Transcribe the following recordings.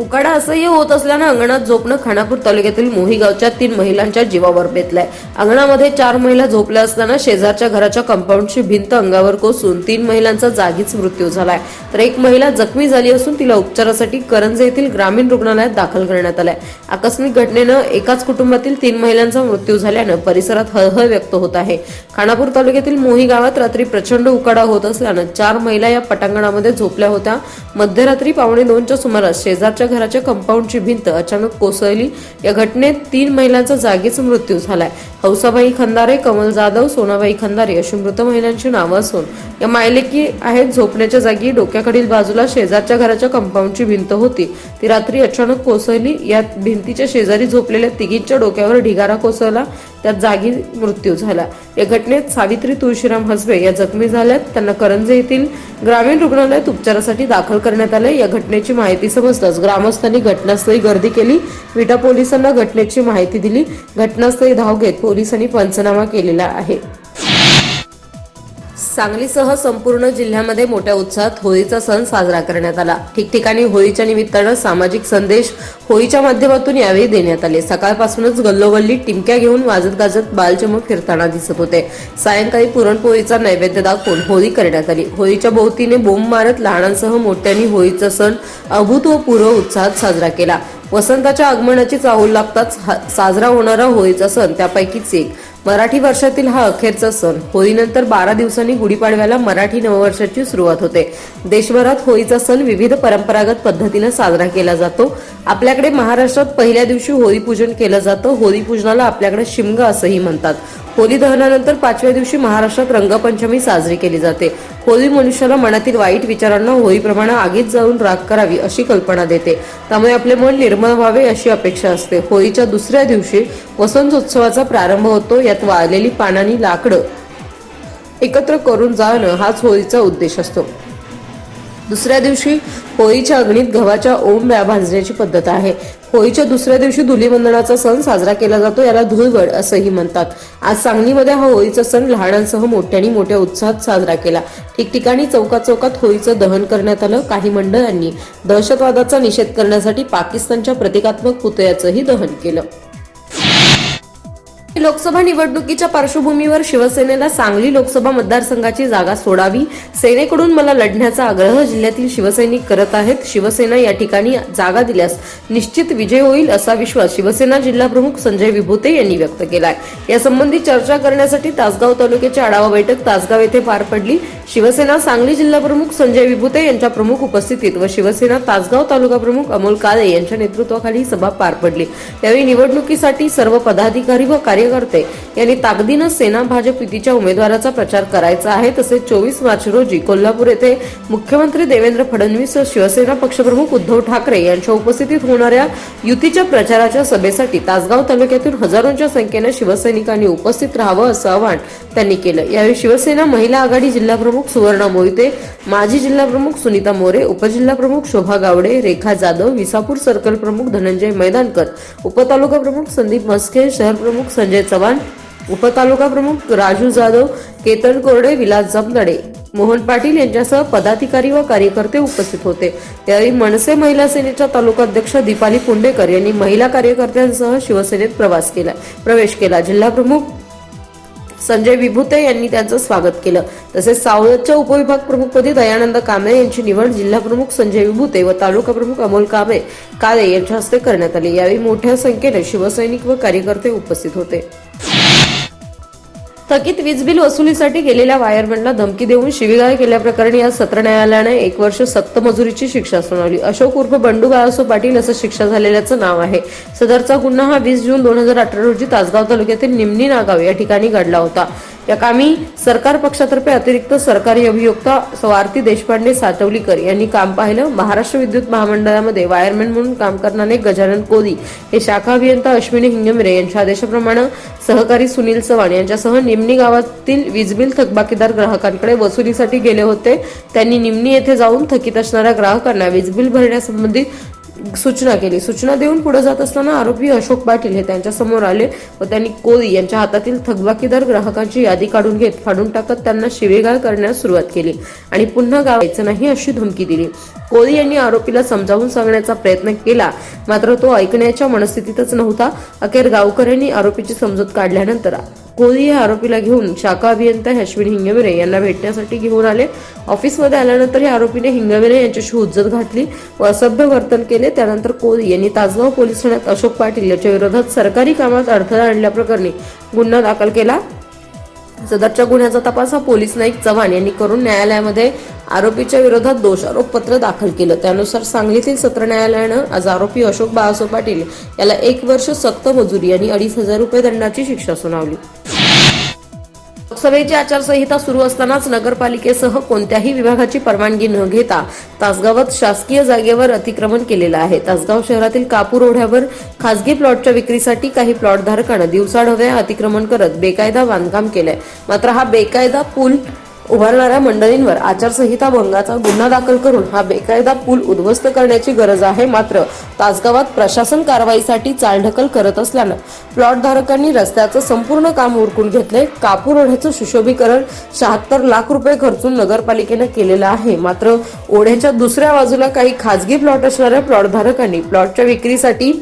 उकाडा असह्य होत असल्यानं अंगणात झोपणं खानापूर तालुक्यातील मोही गावच्या तीन महिलांच्या जीवावर बेतलंय. अंगणामध्ये चार महिला झोपल्या असताना शेजारच्या घराच्या कंपाऊंडची भिंत अंगावर कोसून तीन महिलांचा जागीच मृत्यू झालाय. तर एक महिला जखमी झाली असून तिला उपचारासाठी करंजे येथील ग्रामीण रुग्णालयात दाखल करण्यात आलाय. आकस्मिक घटनेनं एकाच कुटुंबातील तीन महिलांचा मृत्यू झाल्यानं परिसरात हळहळ व्यक्त होत आहे. खानापूर तालुक्यातील मोही गावात रात्री प्रचंड उकाडा होत असल्यानं चार महिला या पटांगणामध्ये झोपल्या होत्या. मध्यरात्री पावणे दोनच्या सुमारास शेजारच्या घराच्या कंपाऊंडची भिंत अचानक कोसळली. या घटनेत तीन महिलांचा जागीच मृत्यू झालाय. हौसाबाई खंदारे कमल जाधव सोनाबाई खंदारे अशी मृत महिलांची नावं असून या मायलेकी आहेत झोपण्याच्या जागी डोक्याकडील बाजूला शेजारच्या घराच्या कंपाऊंडची भिंत होती. ती रात्री अचानक कोसळली. यात भिंतीच्या शेजारी झोपलेल्या तिघींच्या डोक्यावर ढिगारा कोसळला. त्यात जागी मृत्यू झाला. या घटनेत सावित्री तुळशीराम हसबे या जखमी झाल्यात. त्यांना करंजे येथील ग्रामीण रुग्णालयात उपचारासाठी दाखल करण्यात आले या घटनेची माहिती समजताच ग्राम ग्रामस्थांनी घटनास्थळी गर्दी केली. विटा पोलिसांना घटनेची माहिती दिली. घटनास्थळी धाव घेत पोलिसांनी पंचनामा केलेला आहे. सांगलीसह संपूर्ण जिल्ह्यामध्ये मोठ्या उत्साहात होळीचा सण साजरा करण्यात आला. ठिकठिकाणी होळीच्या निमित्तानं सामाजिक संदेश होळीच्या माध्यमातून यावेळी देण्यात आले. सकाळपासूनच गल्लोगल्ली टिमक्या घेऊन वाजत गाजत बालचमक फिरताना दिसत होते. सायंकाळी पुरणपोळीचा नैवेद्य दाखवून होळी करण्यात आली. होळीच्या भोवतीने बोंब मारत लहानांसह मोठ्यांनी होळीचा सण अभूतपूर्व उत्साहात साजरा केला. वसंताच्या आगमनाची चाहूल लागताच साजरा होणारा होळीचा सण त्यापैकीच एक. मराठी वर्षातील हा अखेरचा सण. होळीनंतर बारा दिवसांनी गुढीपाडव्याला मराठी नववर्षाची सुरुवात होते. देशभरात होळीचा सण विविध परंपरागत पद्धतीने साजरा केला जातो. आपल्याकडे महाराष्ट्रात पहिल्या दिवशी होळी पूजन केलं जातं. होळी पूजनाला आपल्याकडे शिमगा असंही म्हणतात. होळी दहनानंतर पाचव्या दिवशी महाराष्ट्रात रंगपंचमी साजरी केली जाते. होळी मनुष्याला मनातील वाईट विचारांना होळीप्रमाणे आगीत जाऊन राग करावी अशी कल्पना देते. त्यामुळे आपले मन निर्मळ व्हावे अशी अपेक्षा असते. होळीच्या दुसऱ्या दिवशी वसंतोत्सवाचा प्रारंभ होतो. यात वाळलेली पानांनी लाकडं एकत्र करून जाणं हाच होळीचा उद्देश असतो. दुसऱ्या दिवशी होळीच्या अग्नीत गव्हाच्या ओंब्या भाजण्याची पद्धत आहे. होळीच्या दुसऱ्या दिवशी धुलीवंदनाचा सण साजरा केला जातो याला धुळवड असंही म्हणतात. आज सांगलीमध्ये हा होळीचा सण लहानांसह मोठ्यानी मोठ्या उत्साहात साजरा केला. ठिकठिकाणी चौकात चौकात होळीचं दहन करण्यात आलं. काही मंडळांनी दहशतवादाचा निषेध करण्यासाठी पाकिस्तानच्या प्रतिकात्मक पुतळ्याचंही दहन केलं. लोकसभा निवडणुकीच्या पार्श्वभूमीवर शिवसेनेला सांगली लोकसभा मतदारसंघाची जागा सोडावी. सेनेकडून मला लढण्याचा आग्रह जिल्ह्यातील शिवसैनिक करत आहेत. शिवसेना या ठिकाणी जागा दिल्यास निश्चित विजय होईल असा विश्वास शिवसेना जिल्हा प्रमुख संजय विभूते यांनी व्यक्त केलाय. यासंबंधी चर्चा करण्यासाठी तासगाव तालुक्याची आढावा बैठक तासगाव येथे पार पडली. शिवसेना सांगली जिल्हाप्रमुख संजय विभूते यांच्या प्रमुख उपस्थितीत व शिवसेना तासगाव तालुका प्रमुख अमोल काळे यांच्या नेतृत्वाखाली सभा पार पडली. यावेळी निवडणुकीसाठी सर्व पदाधिकारी व कार्य कार्यकर्ते यांनी ताकदीनं सेना भाजप युतीच्या उमेदवाराचा प्रचार करायचा आहे तसेच चोवीस मार्च रोजी कोल्हापूर येथे मुख्यमंत्री देवेंद्र फडणवीस व शिवसेना पक्षप्रमुख उद्धव ठाकरे यांच्या उपस्थितीत होणाऱ्या युतीच्या प्रचाराच्या सभेसाठी तासगाव तालुक्यातून हजारोंच्या संख्येनं शिवसैनिकांनी उपस्थित राहावं असं आवाहन त्यांनी केलं. यावेळी शिवसेना महिला आघाडी जिल्हाप्रमुख सुवर्णा मोहिते माजी जिल्हाप्रमुख सुनीता मोरे उपजिल्हाप्रमुख शोभा गावडे रेखा जाधव विसापूर सर्कल प्रमुख धनंजय मैदानकर उपतालुका प्रमुख संदीप मस्के शहर प्रमुख संजय चव्हाण उपतालुका प्रमुख राजू जाधव केतन कोरडे विलास जमदडे मोहन पाटील यांच्यासह पदाधिकारी व कार्यकर्ते उपस्थित होते. त्यावेळी मनसे महिला सेनेच्या तालुकाध्यक्ष दीपाली पुंडेकर यांनी महिला कार्यकर्त्यांसह शिवसेनेत प्रवास केला. प्रवेश केला. जिल्हा प्रमुख संजय विभूते यांनी त्यांचं स्वागत केलं. तसेच सावळतच्या उपविभाग प्रमुखपदी दयानंद कांबळे यांची निवड जिल्हा प्रमुख संजय विभूते व तालुका प्रमुख अमोल कांबळे काळे यांच्या हस्ते करण्यात आली. यावेळी मोठ्या संख्येने शिवसैनिक व कार्यकर्ते उपस्थित होते. थकीत वीज बिल वसुलीसाठी गेलेल्या वायरमॅनला धमकी देऊन शिवीगाळ केल्याप्रकरणी आज सत्र न्यायालयाने एक वर्ष सक्त मजुरीची शिक्षा सुनावली. अशोक उर्फ बंडू बाळासो पाटील असं शिक्षा झालेल्याचं नाव आहे. सदरचा गुन्हा हा वीस जून दोन हजार अठरा रोजी तासगाव तालुक्यातील निमणी नागाव या ठिकाणी घडला होता. या कामी सरकार पक्षातर्फे अतिरिक्त सरकारी अभियोक्ता स्वार्थी देशपांडे सातवलीकर यांनी काम पाहिलं. महाराष्ट्र विद्युत महामंडळामध्ये वायरमॅन म्हणून काम करणारे गजानन कोदी हे शाखा अभियंता अश्विनी हिंगमिरे यांच्या आदेशाप्रमाणे सहकारी सुनील चव्हाण यांच्यासह निम निमणी गावातील वीजबिल थकबाकीदार ग्राहकांकडे वसुलीसाठी गेले होते. त्यांनी निमणी येथे जाऊन थकीत असणाऱ्या ग्राहकांना वीजबिल भरण्यासंबंधी सूचना केली. सूचना देऊन पुढे जात असताना आरोपी अशोक पाटील हे त्यांच्यासमोर आले व त्यांनी कोळी यांच्या हातातील थकबाकीदार ग्राहकांची यादी काढून घेत फाडून टाकत त्यांना शिवेगाळ करण्यास सुरुवात केली आणि पुन्हा गावायचं नाही अशी धमकी दिली. कोळी यांनी आरोपीला समजावून सांगण्याचा प्रयत्न केला मात्र तो ऐकण्याच्या मनस्थितीतच नव्हता. अखेर गावकऱ्यांनी आरोपीची समजूत काढल्यानंतर कोळी हे आरोपीला घेऊन शाखा अभियंता अश्विन हिंगविरे यांना भेटण्यासाठी घेऊन आले. ऑफिसमध्ये आल्यानंतर या आरोपीने हिंगविरे यांच्याशी हुज्जत घातली व असभ्य वर्तन केले. त्यानंतर कोळी यांनी तासगाव पोलीस ठाण्यात अशोक पाटील याच्या विरोधात सरकारी कामात अडथळा आणल्याप्रकरणी गुन्हा दाखल केला. सदरच्या गुन्ह्याचा तपास हा पोलीस नाईक चव्हाण यांनी करून न्यायालयामध्ये आरोपीच्या विरोधात दोषारोप पत्र दाखल केलं. त्यानुसार सांगलीतील सत्र न्यायालयानं आज आरोपी अशोक बाळासो पाटील याला एक वर्ष सक्त मजुरी आणि अडीच हजार रुपये दंडाची शिक्षा सुनावली. लोकसभेची आचारसंहिता सुरू असतानाच नगरपालिकेसह कोणत्याही विभागाची परवानगी न घेता तासगावात शासकीय जागेवर अतिक्रमण केलेलं आहे. तासगाव शहरातील कापूर ओढ्यावर खासगी प्लॉटच्या विक्रीसाठी काही प्लॉटधारकानं दिवसाढव्या अतिक्रमण करत बेकायदा बांधकाम केलंय. मात्र हा बेकायदा पूल उभारणाऱ्या मंडळींवर आचारसंहिता भंगाचा गुन्हा दाखल करून हा बेकायदा पूल उद्ध्वस्त करण्याची गरज आहे. मात्र तासगावात प्रशासन कारवाईसाठी चालढकल करत असल्यानं प्लॉटधारकांनी रस्त्याचं संपूर्ण काम उरकून घेतले. कापूर ओढ्याचं सुशोभीकरण शहात्तर लाख रुपये खर्चून नगरपालिकेनं केलेलं आहे. मात्र ओढ्याच्या दुसऱ्या बाजूला काही खाजगी प्लॉट असणाऱ्या प्लॉटधारकांनी प्लॉटच्या विक्रीसाठी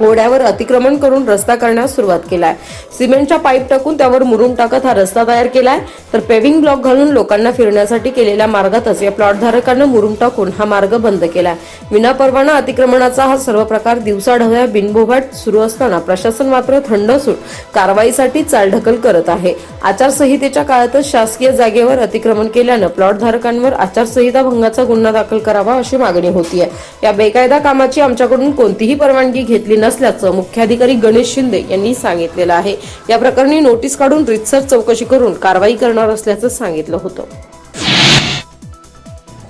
ओढ्यावर अतिक्रमण करून रस्ता करण्यास सुरुवात केलाय. सिमेंटच्या पाईप टाकून त्यावर मुरून टाकत हा रस्ता तयार केलाय. तर पेव्हिंग ब्लॉक घालून लोकांना फिरण्यासाठी केलेल्या मार्गातच या प्लॉट धारकांना टाकून हा मार्ग बंद केलाय. विनापरवाना अतिक्रमणाचा हा सर्व प्रकार दिवसाढवळ्या बिनबोभाट सुरू असताना प्रशासन मात्र थंड असून कारवाईसाठी चालढकल करत आहे. आचारसंहितेच्या काळातच शासकीय जागेवर अतिक्रमण केल्यानं प्लॉट धारकांवर आचारसंहिता भंगाचा गुन्हा दाखल करावा अशी मागणी होती या बेकायदा कामाची आमच्याकडून कोणतीही परवानगी घेतली नसल्याचं मुख्याधिकारी गणेश शिंदे यांनी सांगितलेलं आहे. या प्रकरणी नोटीस काढून रितसर चौकशी करून कारवाई करणार असल्याचं सांगितलं होतं.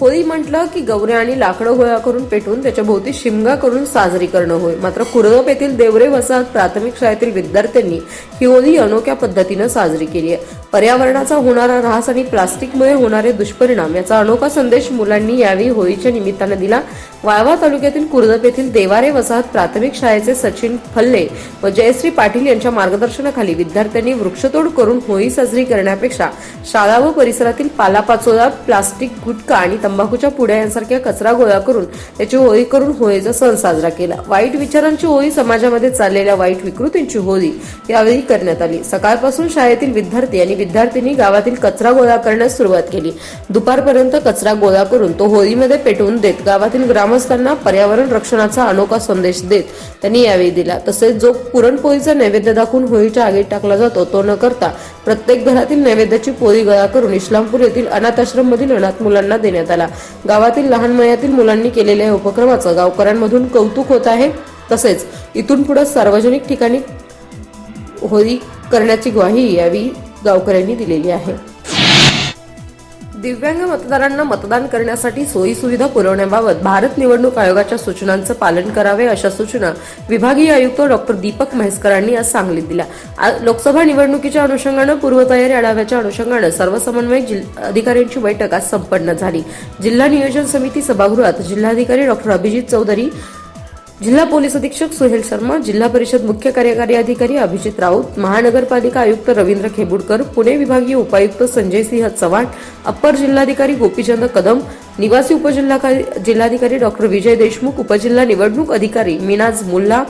होळी म्हटलं की गवऱ्या आणि लाकडं गोळा करून पेटवून त्याच्या भोवती शिमगा करून साजरी करणं होय. मात्र कुरळप येथील देवरे वसाहत प्राथमिक शाळेतील विद्यार्थ्यांनी ही होळी अनोख्या पद्धतीनं साजरी केली आहे. पर्यावरणाचा होणारा ऱ्हास आणि प्लास्टिकमुळे होणारे दुष्परिणाम याचा अनोखा संदेश मुलांनी यावेळी होळीच्या निमित्तानं दिला. वाळवा तालुक्यातील कुर्दप येथील देवारे वसाहत प्राथमिक शाळेचे सचिन फल्ले व जयश्री पाटील यांच्या मार्गदर्शनाखाली विद्यार्थ्यांनी वृक्षतोड करून होळी साजरी करण्यापेक्षा शाळा व परिसरातील पालापाचोळा प्लास्टिक गुटखा आणि तंबाखूच्या पुड्या यांसारख्या कचरा गोळा करून त्याची होळी करून होळीचा सण साजरा केला. वाईट विचारांची होळी समाजामध्ये चाललेल्या वाईट विकृतींची होळी यावेळी करण्यात आली. सकाळपासून शाळेतील विद्यार्थी आणि विद्यार्थिनी गावातील कचरा गोळा करण्यास सुरुवात केली. दुपारपर्यंत कचरा गोळा करून तो होळीमध्ये पेटवून देत गावातील ग्रामस्थांना पर्यावरण रक्षणाचा अनोखा संदेश देत त्यांनी यावेळी दिला. तसेच जो पुरणपोळीचा नैवेद्य दाखवून होळीच्या आगीत टाकला जातो तो न करता प्रत्येक घरातील नैवेद्याची पोळी गोळा करून इस्लामपूर येथील अनाथाश्रम मधील अनाथ मुलांना देण्यात आली. गावातील लहान वयातील मुलांनी केलेल्या या उपक्रमाचं गावकऱ्यांमधून कौतुक होत आहे. तसेच इथून पुढे सार्वजनिक ठिकाणी होळी करण्याची ग्वाही यावेळी गावकऱ्यांनी दिलेली आहे. दिव्यांग मतदारांना मतदान करण्यासाठी सोयी सुविधा पुरवण्याबाबत भारत निवडणूक आयोगाच्या सूचनांचं पालन करावे अशा सूचना विभागीय आयुक्त डॉक्टर दीपक म्हैसकरांनी आज सांगलीत दिल्या. आज लोकसभा निवडणुकीच्या अनुषंगानं पूर्वतयारी आढाव्याच्या अनुषंगानं सर्व समन्वय अधिकाऱ्यांची बैठक आज संपन्न झाली. जिल्हा नियोजन समिती सभागृहात जिल्हाधिकारी डॉक्टर अभिजित चौधरी जिल्हा पोलीस अधीक्षक सुहेल शर्मा जिल्हा परिषद मुख्य कार्यकारी अधिकारी अभिजित राऊत महानगरपालिका आयुक्त रवींद्र खेबुडकर पुणे विभागीय उपायुक्त संजय सिंह चव्हाण अप्पर जिल्हाधिकारी गोपीचंद कदम निवासी उपजिल्हा जिल्हाधिकारी डॉक्टर विजय देशमुख उपजिल्हा निवडणूक अधिकारी मिनाज मुल्ला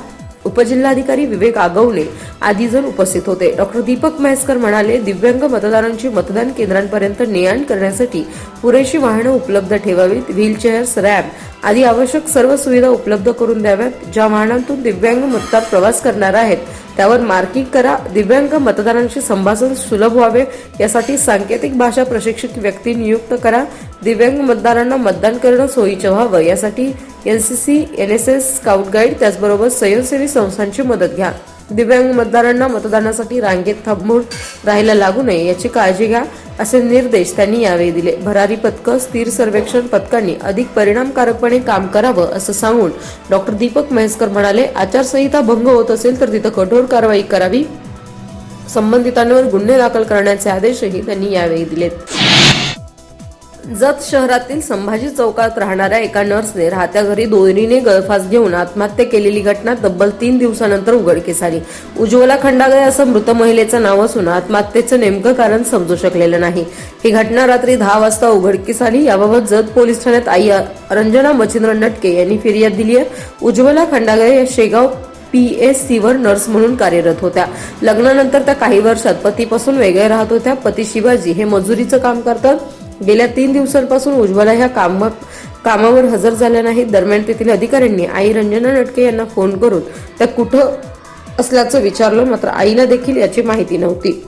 उपजिल्हाधिकारी विवेक आगवणे आदी जण उपस्थित होते. डॉक्टर दीपक म्हैसकर म्हणाले दिव्यांग मतदारांची मतदान केंद्रांपर्यंत ने आण करण्यासाठी पुरेशी वाहनं उपलब्ध ठेवावीत व्हीलचेअर्स रॅम्प आदी आवश्यक सर्व सुविधा उपलब्ध करून द्याव्यात. ज्या वाहनांतून दिव्यांग मतदार प्रवास करणार आहेत त्यावर मार्किंग करा. दिव्यांग मतदारांशी संभाषण सुलभ व्हावे. यासाठी सांकेतिक भाषा प्रशिक्षित व्यक्ती नियुक्त करा. दिव्यांग मतदारांना मतदान करणं सोयीचं व्हावं. यासाठी एनसीसी एनएसएस स्काउट गाईड त्याचबरोबर स्वयंसेवी संस्थांची मदत घ्या. दिव्यांग मतदारांना मतदानासाठी रांगेत थांबून राहायला लागू नये याची काळजी घ्या. असे निर्देश त्यांनी यावेळी दिले. भरारी पथकं स्थिर सर्वेक्षण पथकांनी अधिक परिणामकारकपणे काम करावं असं सांगून डॉक्टर दीपक म्हैसकर म्हणाले आचारसंहिता भंग होत असेल तर तिथं कठोर कारवाई करावी. संबंधितांवर गुन्हे दाखल करण्याचे आदेशही त्यांनी यावेळी दिलेत. जत शहरातील संभाजी चौकात राहणाऱ्या एका नर्सने राहत्या घरी दोरीने गळफास घेऊन आत्महत्या केलेली घटना तब्बल तीन दिवसानंतर उघडकीस आली. उज्ज्वला खंडागळे असं मृत महिलेचं नाव असून आत्महत्येचं नेमकं कारण समजू शकलेलं नाही. ही घटना रात्री दहा वाजता उघडकीस आली. याबाबत जत पोलीस ठाण्यात आई रंजना मच्छिंद्र नटके यांनी फिर्याद दिली आहे. उज्ज्वला खंडागळे या शेगाव पी एस सीवर नर्स म्हणून कार्यरत होत्या. लग्नानंतर त्या काही वर्षात पतीपासून वेगळे राहत होत्या. पती शिवाजी हे मजुरीचं काम करतात. गेल्या तीन दिवसांपासून उज्ज्वला ह्या काम कामावर हजर झाल्या नाहीत. दरम्यान तेथील अधिकाऱ्यांनी आई रंजना नटके यांना फोन करून त्या कुठं असल्याचं विचारलं. मात्र आईला देखील याची माहिती नव्हती.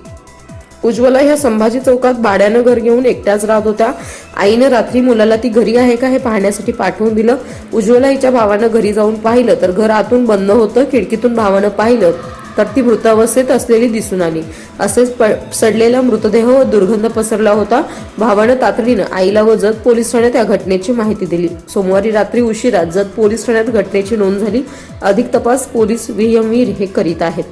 उज्ज्वला ह्या संभाजी चौकात भाड्यानं घर घेऊन एकट्याच राहत होत्या. आईनं रात्री मुलाला ती घरी आहे का? हे पाहण्यासाठी पाठवून दिलं. उज्ज्वला हिच्या भावानं घरी जाऊन पाहिलं तर घर आतून बंद होतं. खिडकीतून भावानं पाहिलं तर ती मृतावस्थेत असलेली दिसून आली. असेच प- सडलेला मृतदेह व दुर्गंध पसरला होता. भावानं तातडीनं आईला व जत पोलीस ठाण्यात या घटनेची माहिती दिली. सोमवारी रात्री उशिरा जत पोलीस ठाण्यात घटनेची नोंद झाली. अधिक तपास पोलीस व्हीएमवीर हे करीत आहेत.